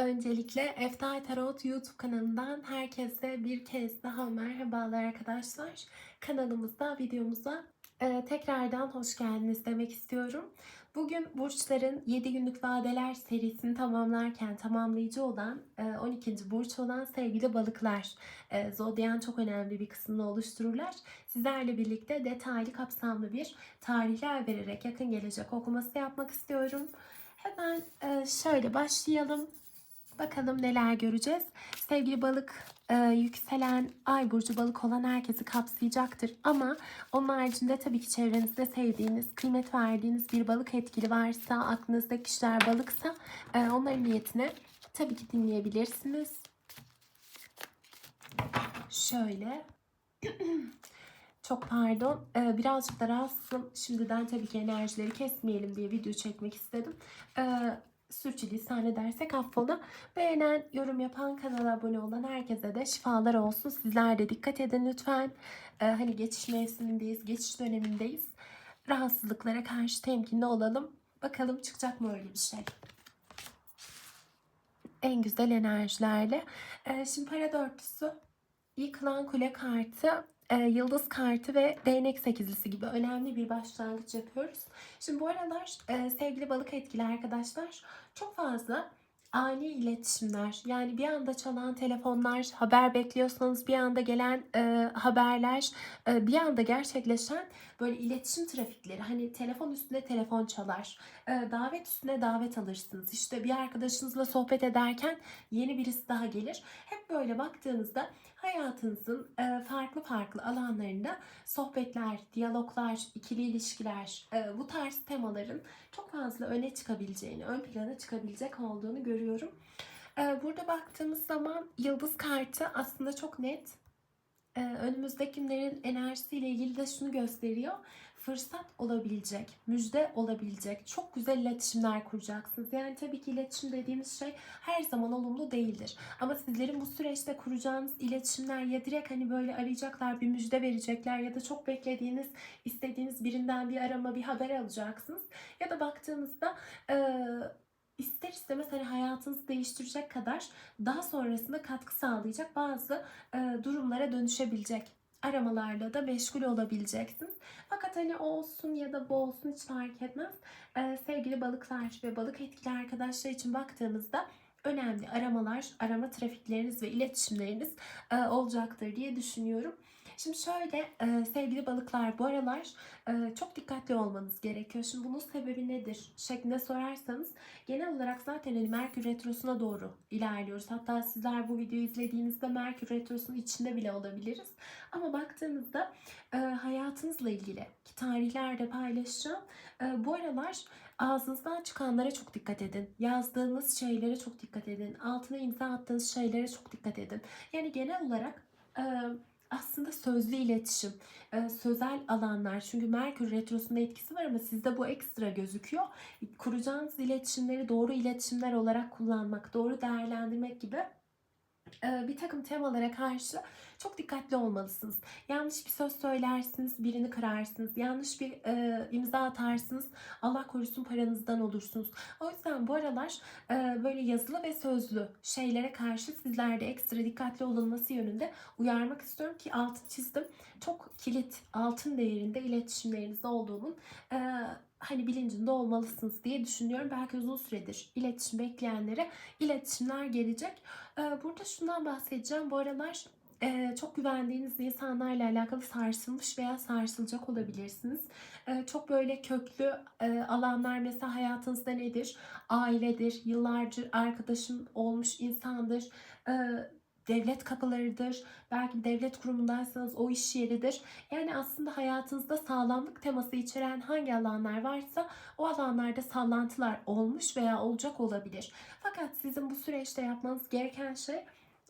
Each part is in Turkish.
Öncelikle Eftal Tarot YouTube kanalından herkese bir kez daha merhabalar arkadaşlar. Kanalımızda, videomuza e, tekrardan hoş geldiniz demek istiyorum. Bugün burçların 7 günlük vadeler serisini tamamlarken tamamlayıcı olan e, 12. burç olan sevgili balıklar. E, Zodyan çok önemli bir kısmını oluştururlar. Sizlerle birlikte detaylı kapsamlı bir tarihler vererek yakın gelecek okuması yapmak istiyorum. Hemen e, şöyle başlayalım. Bakalım neler göreceğiz. Sevgili balık, e, yükselen ay burcu balık olan herkesi kapsayacaktır. Ama onun haricinde tabii ki çevrenizde sevdiğiniz, kıymet verdiğiniz bir balık etkili varsa, aklınızda kişiler balıksa e, onların niyetine tabii ki dinleyebilirsiniz. Şöyle. Çok pardon. Ee, birazcık da rahatsızım. Şimdiden tabii ki enerjileri kesmeyelim diye video çekmek istedim. Ee, sürçülisan edersek affola. Beğenen, yorum yapan, kanala abone olan herkese de şifalar olsun. Sizler de dikkat edin lütfen. Ee, hani geçiş mevsimindeyiz, geçiş dönemindeyiz. Rahatsızlıklara karşı temkinli olalım. Bakalım çıkacak mı öyle bir şey. En güzel enerjilerle. Ee, şimdi para dörtlüsü, yıkılan kule kartı, e, yıldız kartı ve değnek sekizlisi gibi önemli bir başlangıç yapıyoruz. Şimdi bu aralar e, sevgili balık etkili arkadaşlar çok fazla ani iletişimler yani bir anda çalan telefonlar, haber bekliyorsanız bir anda gelen e, haberler, e, bir anda gerçekleşen böyle iletişim trafikleri. Hani telefon üstüne telefon çalar, e, davet üstüne davet alırsınız. İşte bir arkadaşınızla sohbet ederken yeni birisi daha gelir. Hep böyle baktığınızda hayatınızın e, farklı farklı alanlarında sohbetler, diyaloglar, ikili ilişkiler, e, bu tarz temaların çok fazla öne çıkabileceğini, ön plana çıkabilecek olduğunu görüyorum. E, burada baktığımız zaman yıldız kartı aslında çok net. E, önümüzdeki günlerin enerjisiyle ilgili de şunu gösteriyor fırsat olabilecek, müjde olabilecek, çok güzel iletişimler kuracaksınız. Yani tabii ki iletişim dediğimiz şey her zaman olumlu değildir. Ama sizlerin bu süreçte kuracağınız iletişimler ya direkt hani böyle arayacaklar, bir müjde verecekler ya da çok beklediğiniz, istediğiniz birinden bir arama, bir haber alacaksınız. Ya da baktığınızda e, ister istemez hani hayatınızı değiştirecek kadar daha sonrasında katkı sağlayacak bazı e, durumlara dönüşebilecek aramalarla da meşgul olabileceksiniz. Fakat hani o olsun ya da bu olsun hiç fark etmez. Ee, sevgili balıklar ve balık etkili arkadaşlar için baktığımızda önemli aramalar, arama trafikleriniz ve iletişimleriniz e, olacaktır diye düşünüyorum. Şimdi şöyle e, sevgili balıklar bu aralar e, çok dikkatli olmanız gerekiyor. Şimdi bunun sebebi nedir şeklinde sorarsanız genel olarak zaten hani Merkür Retrosu'na doğru ilerliyoruz. Hatta sizler bu videoyu izlediğinizde Merkür Retrosu'nun içinde bile olabiliriz. Ama baktığınızda e, hayatınızla ilgili ki tarihlerde paylaşacağım. E, bu aralar ağzınızdan çıkanlara çok dikkat edin. Yazdığınız şeylere çok dikkat edin. Altına imza attığınız şeylere çok dikkat edin. Yani genel olarak e, aslında sözlü iletişim, e, sözel alanlar. Çünkü Merkür Retrosu'nda etkisi var ama sizde bu ekstra gözüküyor. Kuracağınız iletişimleri doğru iletişimler olarak kullanmak, doğru değerlendirmek gibi e, bir takım temalara karşı çok dikkatli olmalısınız. Yanlış bir söz söylersiniz, birini kırarsınız. Yanlış bir e, imza atarsınız, Allah korusun paranızdan olursunuz. O yüzden bu aralar e, böyle yazılı ve sözlü şeylere karşı sizlerde ekstra dikkatli olunması yönünde uyarmak istiyorum ki altın çizdim. Çok kilit, altın değerinde iletişimlerinizde olduğunun e, hani bilincinde olmalısınız diye düşünüyorum. Belki uzun süredir iletişim bekleyenlere iletişimler gelecek. E, burada şundan bahsedeceğim. Bu aralar e, çok güvendiğiniz insanlarla alakalı sarsılmış veya sarsılacak olabilirsiniz. E, çok böyle köklü e, alanlar mesela hayatınızda nedir? Ailedir, yıllardır arkadaşım olmuş insandır. E, devlet kapılarıdır. Belki devlet kurumundaysanız o iş yeridir. Yani aslında hayatınızda sağlamlık teması içeren hangi alanlar varsa o alanlarda sallantılar olmuş veya olacak olabilir. Fakat sizin bu süreçte yapmanız gereken şey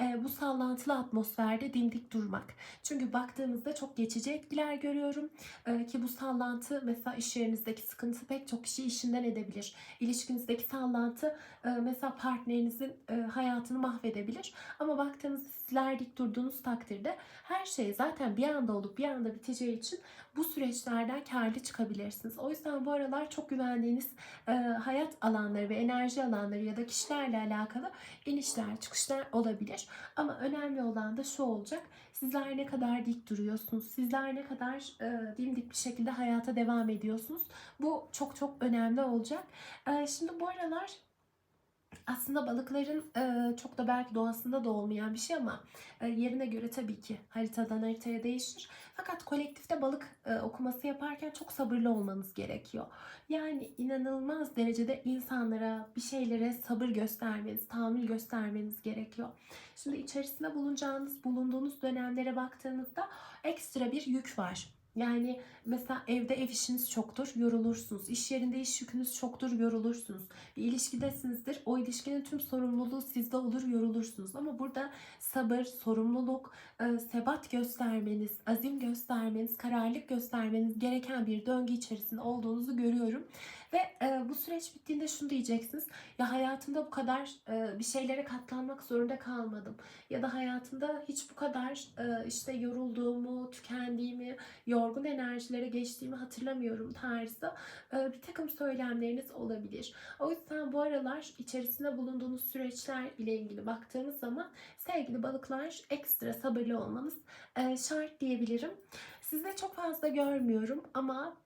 e, bu sallantılı atmosferde dimdik durmak. Çünkü baktığımızda çok geçici etkiler görüyorum. E, ki bu sallantı mesela iş yerinizdeki sıkıntı pek çok kişi işinden edebilir. İlişkinizdeki sallantı e, mesela partnerinizin e, hayatını mahvedebilir. Ama baktığınızda sizler dik durduğunuz takdirde her şey zaten bir anda olup bir anda biteceği için bu süreçlerden karlı çıkabilirsiniz. O yüzden bu aralar çok güvendiğiniz e, hayat alanları ve enerji alanları ya da kişilerle alakalı inişler çıkışlar olabilir. Ama önemli olan da şu olacak. Sizler ne kadar dik duruyorsunuz? Sizler ne kadar e, dimdik bir şekilde hayata devam ediyorsunuz? Bu çok çok önemli olacak. E, şimdi bu aralar aslında balıkların e, çok da belki doğasında da olmayan bir şey ama e, yerine göre tabii ki haritadan haritaya değişir. Fakat kolektifte balık e, okuması yaparken çok sabırlı olmanız gerekiyor. Yani inanılmaz derecede insanlara, bir şeylere sabır göstermeniz, tahammül göstermeniz gerekiyor. Şimdi içerisinde bulunacağınız, bulunduğunuz dönemlere baktığınızda ekstra bir yük var. Yani mesela evde ev işiniz çoktur, yorulursunuz. İş yerinde iş yükünüz çoktur, yorulursunuz. Bir ilişkidesinizdir. O ilişkinin tüm sorumluluğu sizde olur, yorulursunuz. Ama burada sabır, sorumluluk, e, sebat göstermeniz, azim göstermeniz, kararlılık göstermeniz gereken bir döngü içerisinde olduğunuzu görüyorum. Ve e, bu süreç bittiğinde şunu diyeceksiniz. Ya hayatımda bu kadar e, bir şeylere katlanmak zorunda kalmadım. Ya da hayatımda hiç bu kadar e, işte yorulduğumu, tükendiğimi, yorgun enerjilere geçtiğimi hatırlamıyorum tarzı e, bir takım söylemleriniz olabilir. O yüzden bu aralar içerisinde bulunduğunuz süreçler ile ilgili baktığımız zaman sevgili balıklar ekstra sabırlı olmanız e, şart diyebilirim. Sizde çok fazla görmüyorum ama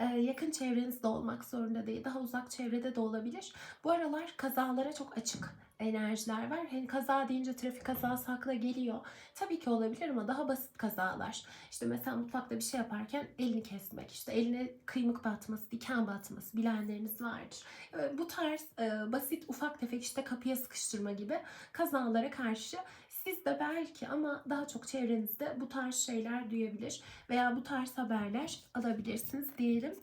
yakın çevrenizde olmak zorunda değil. Daha uzak çevrede de olabilir. Bu aralar kazalara çok açık enerjiler var. Hani kaza deyince trafik kazası akla geliyor. Tabii ki olabilir ama daha basit kazalar. İşte mesela mutfakta bir şey yaparken elini kesmek, işte eline kıymık batması, diken batması bilenleriniz vardır. E, Bu tarz e, basit ufak tefek işte kapıya sıkıştırma gibi kazalara karşı siz de belki ama daha çok çevrenizde bu tarz şeyler duyabilir veya bu tarz haberler alabilirsiniz diyelim.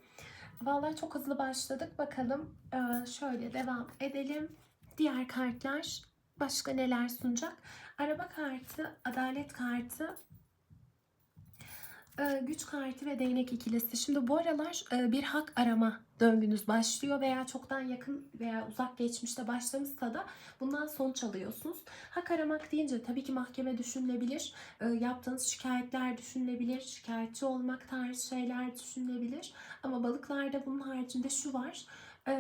Vallahi çok hızlı başladık. Bakalım e, şöyle devam edelim. Diğer kartlar başka neler sunacak? Araba kartı, adalet kartı, güç kartı ve değnek ikilisi. Şimdi bu aralar e, bir hak arama döngünüz başlıyor veya çoktan yakın veya uzak geçmişte başlamışsa da bundan sonuç alıyorsunuz. Hak aramak deyince tabii ki mahkeme düşünülebilir. E, Yaptığınız şikayetler düşünülebilir. Şikayetçi olmak tarzı şeyler düşünülebilir. Ama balıklarda bunun haricinde şu var. E,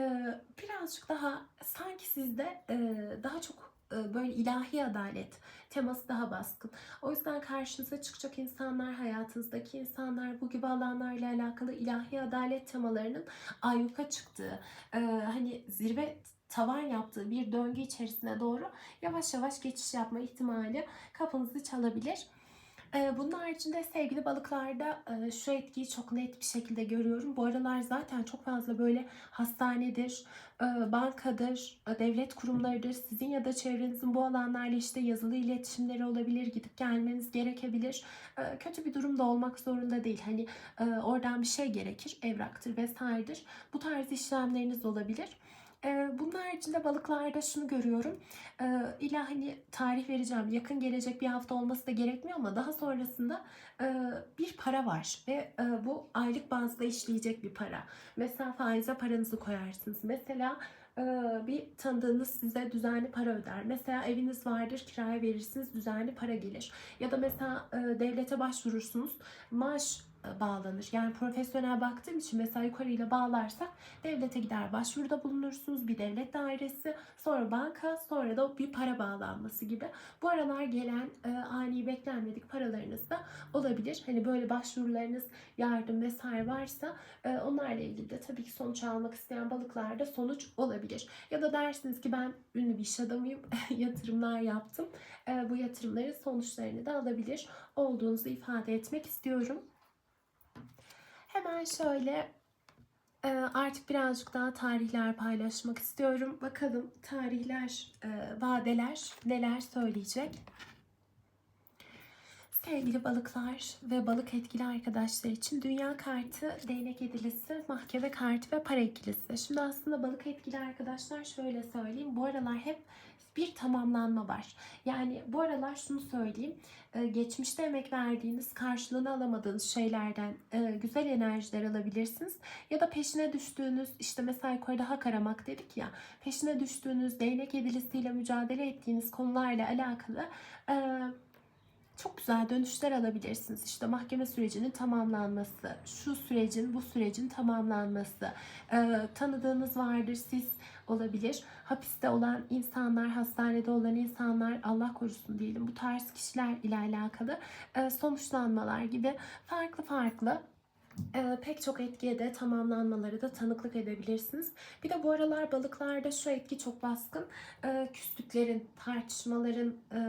Birazcık daha sanki sizde e, daha çok böyle ilahi adalet teması daha baskın. O yüzden karşınıza çıkacak insanlar, hayatınızdaki insanlar bu gibi alanlarla alakalı ilahi adalet temalarının ayyuka çıktığı, e, hani zirve tavan yaptığı bir döngü içerisine doğru yavaş yavaş geçiş yapma ihtimali kapınızı çalabilir. E, Bunun haricinde sevgili balıklarda e, şu etkiyi çok net bir şekilde görüyorum. Bu aralar zaten çok fazla böyle hastanedir, e, bankadır, e, devlet kurumlarıdır. Sizin ya da çevrenizin bu alanlarla işte yazılı iletişimleri olabilir, gidip gelmeniz gerekebilir. Kötü bir durumda olmak zorunda değil. Hani oradan bir şey gerekir, evraktır vesairedir. Bu tarz işlemleriniz olabilir. Bunun haricinde balıklarda şunu görüyorum. İlla hani tarih vereceğim. Yakın gelecek bir hafta olması da gerekmiyor ama daha sonrasında bir para var ve bu aylık bazda işleyecek bir para. Mesela faize paranızı koyarsınız. Mesela bir tanıdığınız size düzenli para öder. Mesela eviniz vardır kiraya verirsiniz düzenli para gelir. Ya da mesela devlete başvurursunuz maaş bağlanır. Yani profesyonel baktığım için mesela yukarıyla bağlarsak devlete gider başvuruda bulunursunuz. Bir devlet dairesi, sonra banka, sonra da bir para bağlanması gibi. Bu aralar gelen e, ani beklenmedik paralarınız da olabilir. Hani böyle başvurularınız, yardım vesaire varsa e, onlarla ilgili de tabii ki sonuç almak isteyen balıklarda sonuç olabilir. Ya da dersiniz ki ben ünlü bir iş adamıyım, yatırımlar yaptım. E, bu yatırımların sonuçlarını da alabilir olduğunuzu ifade etmek istiyorum. Hemen şöyle e, artık birazcık daha tarihler paylaşmak istiyorum. Bakalım tarihler, e, vadeler neler söyleyecek. Sevgili balıklar ve balık etkili arkadaşlar için dünya kartı, değnek edilisi, mahkeme kartı ve para ikilisi. Şimdi aslında balık etkili arkadaşlar şöyle söyleyeyim. Bu aralar hep bir tamamlanma var. Yani bu aralar şunu söyleyeyim. e, Geçmişte emek verdiğiniz, karşılığını alamadığınız şeylerden e, güzel enerjiler alabilirsiniz. Ya da peşine düştüğünüz, işte mesela yukarıda hak aramak dedik ya. Peşine düştüğünüz, değnek edilisiyle mücadele ettiğiniz konularla alakalı e, çok güzel dönüşler alabilirsiniz. İşte mahkeme sürecinin tamamlanması, şu sürecin, bu sürecin tamamlanması, e, tanıdığınız vardır siz olabilir. Hapiste olan insanlar, hastanede olan insanlar, Allah korusun diyelim bu tarz kişiler ile alakalı e, sonuçlanmalar gibi farklı farklı e, pek çok etkiye de tamamlanmaları da tanıklık edebilirsiniz. Bir de bu aralar balıklarda şu etki çok baskın. E, küslüklerin, tartışmaların, e,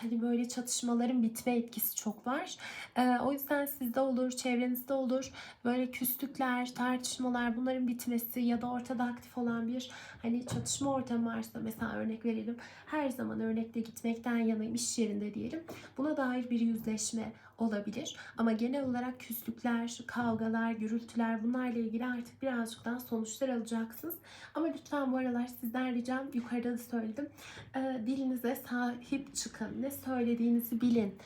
hani böyle çatışmaların bitme etkisi çok var. E, o yüzden sizde olur, çevrenizde olur. Böyle küslükler, tartışmalar bunların bitmesi ya da ortada aktif olan bir hani çatışma ortamı varsa mesela örnek verelim. Her zaman örnekte gitmekten yanayım iş yerinde diyelim. Buna dair bir yüzleşme olabilir. Ama genel olarak küslükler, kavgalar, gürültüler bunlarla ilgili artık birazcık daha sonuçlar alacaksınız. Ama lütfen bu aralar sizden ricam yukarıda da söyledim. E, dilinize sahip çıkın. Ne söylediğinizi bilin.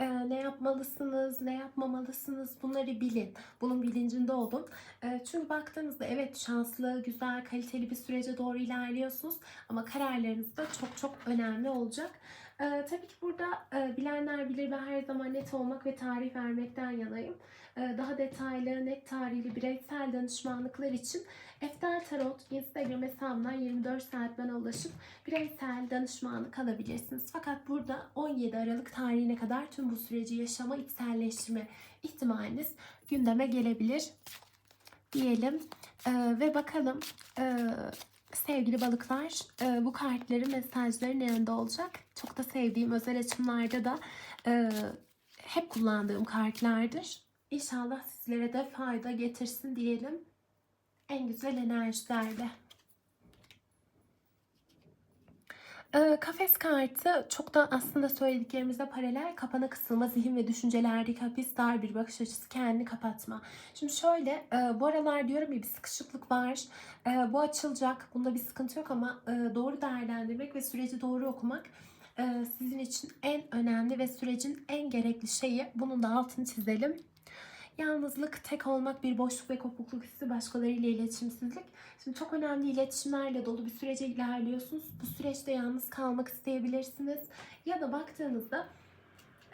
E, ne yapmalısınız, ne yapmamalısınız bunları bilin. Bunun bilincinde olun. E, çünkü baktığınızda evet şanslı, güzel, kaliteli bir sürece doğru ilerliyorsunuz. Ama kararlarınız da çok çok önemli olacak. Ee, tabii ki burada e, bilenler bilir ben her zaman net olmak ve tarih vermekten yanayım. Ee, daha detaylı, net tarihli bireysel danışmanlıklar için Eftel Tarot Instagram hesabından 24 saat bana ulaşıp bireysel danışmanlık alabilirsiniz. Fakat burada 17 Aralık tarihine kadar tüm bu süreci yaşama, içselleştirme ihtimaliniz gündeme gelebilir diyelim. Ee, ve bakalım e, sevgili balıklar e, bu kartların mesajları ne yönde olacak? Çok da sevdiğim özel açımlarda da e, hep kullandığım kartlardır. İnşallah sizlere de fayda getirsin diyelim. En güzel enerjilerle. E, kafes kartı çok da aslında söylediklerimize paralel kapana kısılma zihin ve düşüncelerdeki hapis dar bir bakış açısı kendini kapatma. Şimdi şöyle e, bu aralar diyorum ya bir sıkışıklık var. E, bu açılacak. Bunda bir sıkıntı yok ama e, doğru değerlendirmek ve süreci doğru okumak sizin için en önemli ve sürecin en gerekli şeyi. Bunun da altını çizelim. Yalnızlık, tek olmak, bir boşluk ve kopukluk hissi, başkalarıyla iletişimsizlik. Şimdi çok önemli iletişimlerle dolu bir sürece ilerliyorsunuz. Bu süreçte yalnız kalmak isteyebilirsiniz. Ya da baktığınızda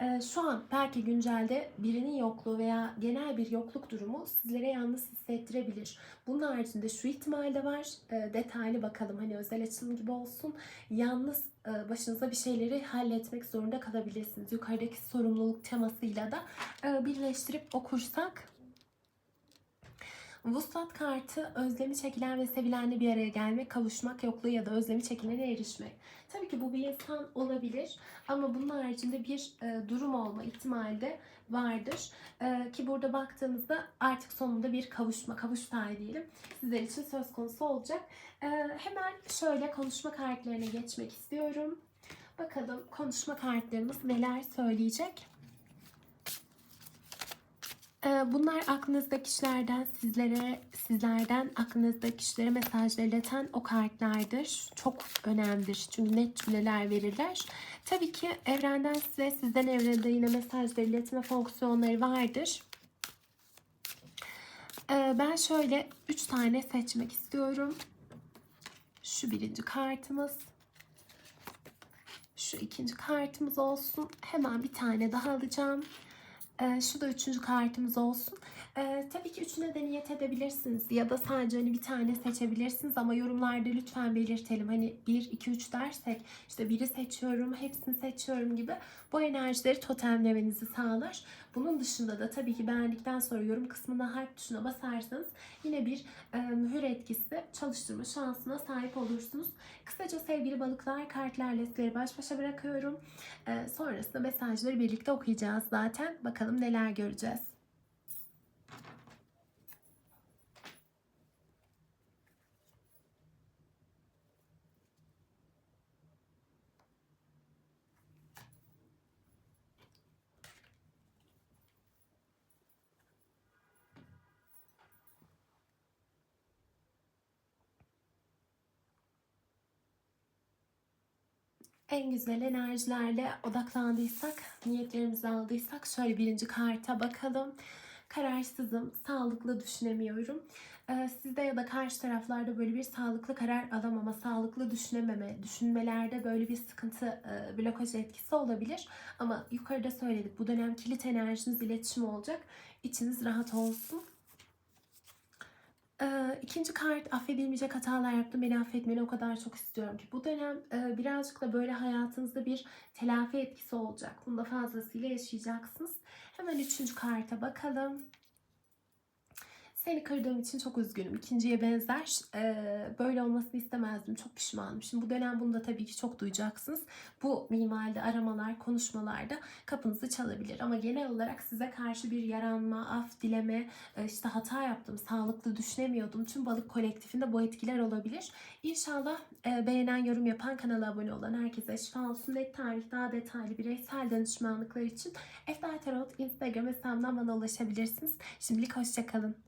e, şu an belki güncelde birinin yokluğu veya genel bir yokluk durumu sizlere yalnız hissettirebilir. Bunun haricinde şu ihtimal de var. E, detaylı bakalım hani özel açılım gibi olsun. Yalnız başınıza bir şeyleri halletmek zorunda kalabilirsiniz. Yukarıdaki sorumluluk temasıyla da e, birleştirip okursak Vuslat kartı özlemi çekilen ve sevilenle bir araya gelmek, kavuşmak, yokluğu ya da özlemi çekilene erişmek. Tabii ki bu bir insan olabilir ama bunun haricinde bir e, durum olma ihtimali de vardır. E, ki burada baktığımızda artık sonunda bir kavuşma, kavuştay diyelim sizler için söz konusu olacak. E, hemen şöyle konuşma kartlarına geçmek istiyorum. Bakalım konuşma kartlarımız neler söyleyecek. Ee, bunlar aklınızdaki kişilerden sizlere, sizlerden aklınızdaki kişilere mesajlar ileten o kartlardır. Çok önemlidir. Çünkü net cümleler verirler. Tabii ki evrenden size, sizden evrende yine mesajlar iletme fonksiyonları vardır. Ee, ben şöyle 3 tane seçmek istiyorum. Şu birinci kartımız. Şu ikinci kartımız olsun. Hemen bir tane daha alacağım. Ee, şu da üçüncü kartımız olsun. Ee, tabii ki üçüne de niyet edebilirsiniz ya da sadece hani bir tane seçebilirsiniz ama yorumlarda lütfen belirtelim. Hani 1, 2, 3 dersek işte biri seçiyorum, hepsini seçiyorum gibi bu enerjileri totemlemenizi sağlar. Bunun dışında da tabii ki beğendikten sonra yorum kısmına harf tuşuna basarsanız yine bir e, mühür etkisi çalıştırma şansına sahip olursunuz. Kısaca sevgili balıklar kartlarla sizleri baş başa bırakıyorum. E, sonrasında mesajları birlikte okuyacağız zaten. Bakalım neler göreceğiz. En güzel enerjilerle odaklandıysak, niyetlerimizi aldıysak şöyle birinci karta bakalım. kararsızım, sağlıklı düşünemiyorum. Ee, Sizde ya da karşı taraflarda böyle bir sağlıklı karar alamama, sağlıklı düşünememe, düşünmelerde böyle bir sıkıntı, e, blokaj etkisi olabilir. Ama yukarıda söyledik bu dönem kilit enerjiniz iletişim olacak. İçiniz rahat olsun. Ee, ikinci kart affedilmeyecek hatalar yaptım beni affetmeni o kadar çok istiyorum ki bu dönem birazcık da böyle hayatınızda bir telafi etkisi olacak. Bunu da fazlasıyla yaşayacaksınız. Hemen üçüncü karta bakalım. Seni kırdığım için çok üzgünüm. İkinciye benzer. Ee, böyle olmasını istemezdim. Çok pişmanım. Şimdi bu dönem bunu da tabii ki çok duyacaksınız. Bu minvalde aramalar, konuşmalarda kapınızı çalabilir. Ama genel olarak size karşı bir yaranma, af dileme, e, işte hata yaptım, sağlıklı düşünemiyordum. Tüm balık kolektifinde bu etkiler olabilir. İnşallah e, beğenen, yorum yapan, kanala abone olan herkese şifa olsun. Net tarih, daha detaylı bireysel danışmanlıklar için Eftel Tarot Instagram hesabından bana ulaşabilirsiniz. Şimdilik hoşçakalın.